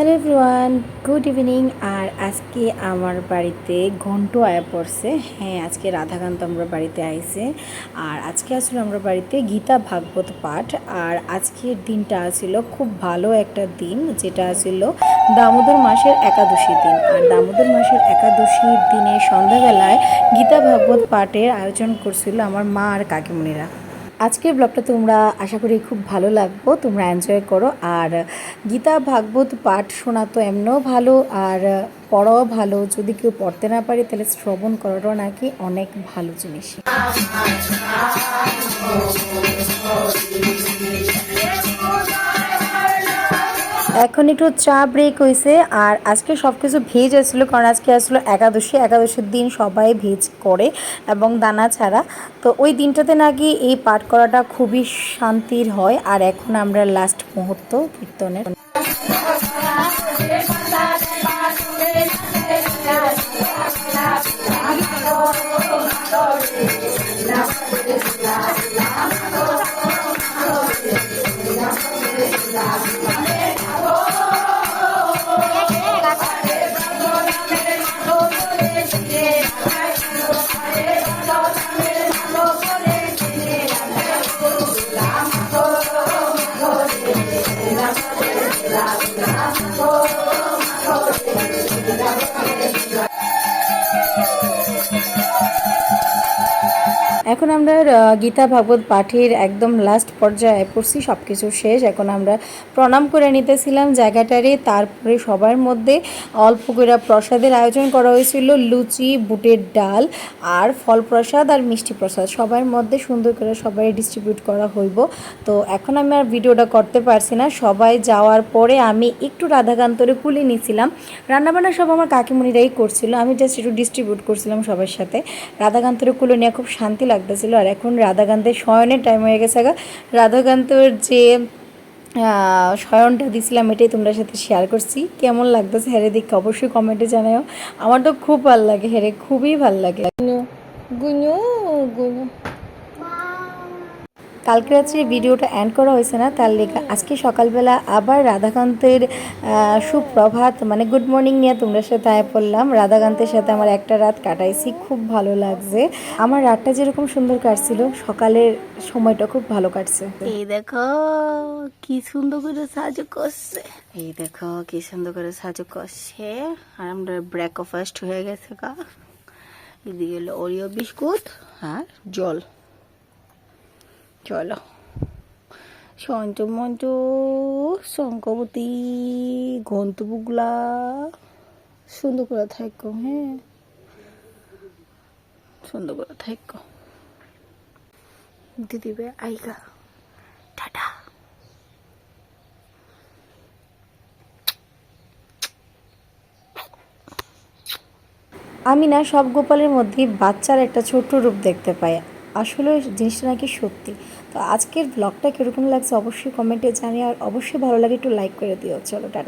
Hello everyone, good evening. আর আজকে আমার বাড়িতে ঘন্ট আয়া পড়ছে। হ্যাঁ আজকে রাধাকান্ত আমরা বাড়িতে আইছে। আর আজকে আসলে আমরা বাড়িতে গীতা ভাগবত পাঠ। আর আজকের দিনটা ছিল খুব ভালো একটা দিন, যেটা ছিল দামোদর মাসের একাদশী দিন। আর দামোদর মাসের একাদশীর দিনে সন্ধ্যাবেলায় গীতা ভাগবত পাঠের আয়োজন করছিল আমার মা আর কাকিমণিরা। আজকের ব্লগটা তোমরা আশা করি খুব ভালো লাগবো, তোমরা এনজয় করো। আর গীতা ভাগবত পাঠ শোনা তো এমনও ভালো, আর পড়াও ভালো। যদি কেউ পড়তে না পারে, তাহলে শ্রবণ করাটাও নাকি অনেক ভালো জিনিস। এখন একটু চা ব্রেক হয়েছে আর আজকে সব কিছু ভেজ আসলো কারণ আজকে আসলো একাদশী। একাদশীর দিন সবাই ভেজ করে এবং দানা ছাড়া। তো ওই দিনটাতে নাকি এই পাঠ করাটা খুবই শান্তির হয় আর এখন আমরা লাস্ট মুহূর্ত কীর্তনের। Mira, এখন আমরা গীতা ভাগবত পাঠের একদম লাস্ট পর্যায়ে পড়ছি সব কিছু শেষ। এখন আমরা প্রণাম করে নিতেছিলাম জায়গাটারে। তারপরে সবার মধ্যে অল্প করে প্রসাদের আয়োজন করা হয়েছিল লুচি, বুটের ডাল আর ফল প্রসাদ আর মিষ্টি প্রসাদ। সবার মধ্যে সুন্দর করে সবাই ডিস্ট্রিবিউট করা হইব। তো এখন আমি আর ভিডিওটা করতে পারছি না। সবাই যাওয়ার পরে আমি একটু রাধাকান্তরে কুলে নিয়েছিলাম রান্নাবান্না সব আমার কাকিমণিরাই করছিল। আমি জাস্ট একটু ডিস্ট্রিবিউট করছিলাম সবার সাথে। রাধাকান্তরে কুলে নিয়ে খুব শান্তি লাগতেছিল আর এখন রাধাকান্তের শয়নের টাইম হয়ে গেছে গা। রাধাকান্তর যে শয়নটা দিছিলাম, এটাই তোমরা সাথে শেয়ার করছি। কেমন লাগতেছে হেরে দেখে অবশ্যই কমেন্টে জানাও আমার তো খুব ভালো লাগে হেরে খুবই ভালো লাগে। কালকে রাত্রে ভিডিওটা এন্ড করা হয়েছে না, তার লেখা, আজকে সকালবেলা আবার রাধাকান্তের সুপ্রভাত মানে গুড মর্নিং নিয়ে তোমরা সাথে আয় পড়লাম। রাধাকান্তের সাথে আমার একটা রাত কাটাইছি, খুব ভালো লাগছে। আমার রাতটা যেরকম সুন্দর কাটছিল, সকালের সময়টা খুব ভালো কাটছে। এই দেখো, কি সুন্দর করে সাহায্য করছে। এই দেখো, কি সুন্দর করে সাহায্য করছে। আর আমরা ব্রেকফাস্ট হয়ে গেছে কা এদিকে হলো ওরিও বিস্কুট আর জল। চলো। মন্ত শঙ্কবতী ঘন্টুবুগলা সুন্দর করে থাকো হ্যাঁ। সুন্দর করে থাকো। দিদিবে আইগা। টাটা। আমি না সব গোপালের মধ্যেই বাচ্চার একটা ছোট্ট রূপ দেখতে পাই। আসলে জিনিসটা নাকি সত্যি। তো আজকের ব্লগটা কীরকম লাগছে অবশ্যই কমেন্টে জানিয়ে আর অবশ্যই ভালো লাগে একটু লাইক করে দিও। চলো, টাটা।